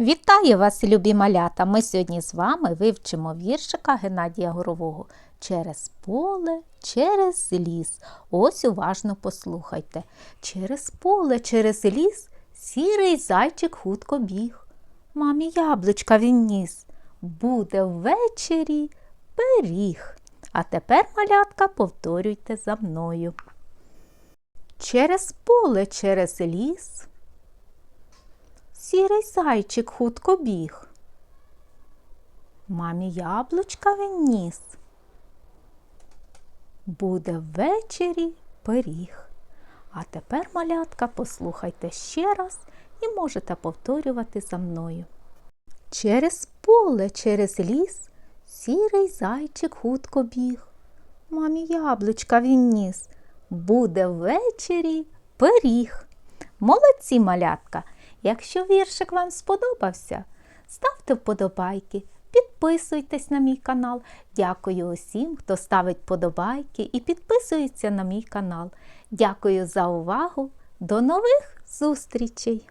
Вітаю вас, любі малята! Ми сьогодні з вами вивчимо віршика Геннадія Горового Через поле, через ліс. Ось уважно послухайте. Через поле, через ліс сірий зайчик хутко біг. Мамі яблучка він ніс. Буде ввечері пиріг. А тепер, малятка, повторюйте за мною. Через поле, через ліс Сірий зайчик хутко біг. Мамі яблучка він ніс. Буде ввечері пиріг. А тепер, малятка, послухайте ще раз і можете повторювати за мною. Через поле, через ліс сірий зайчик хутко біг. Мамі яблучка він ніс. Буде ввечері пиріг. Молодці, малятка! Якщо віршик вам сподобався, ставте вподобайки, підписуйтесь на мій канал. Дякую усім, хто ставить вподобайки і підписується на мій канал. Дякую за увагу. До нових зустрічей!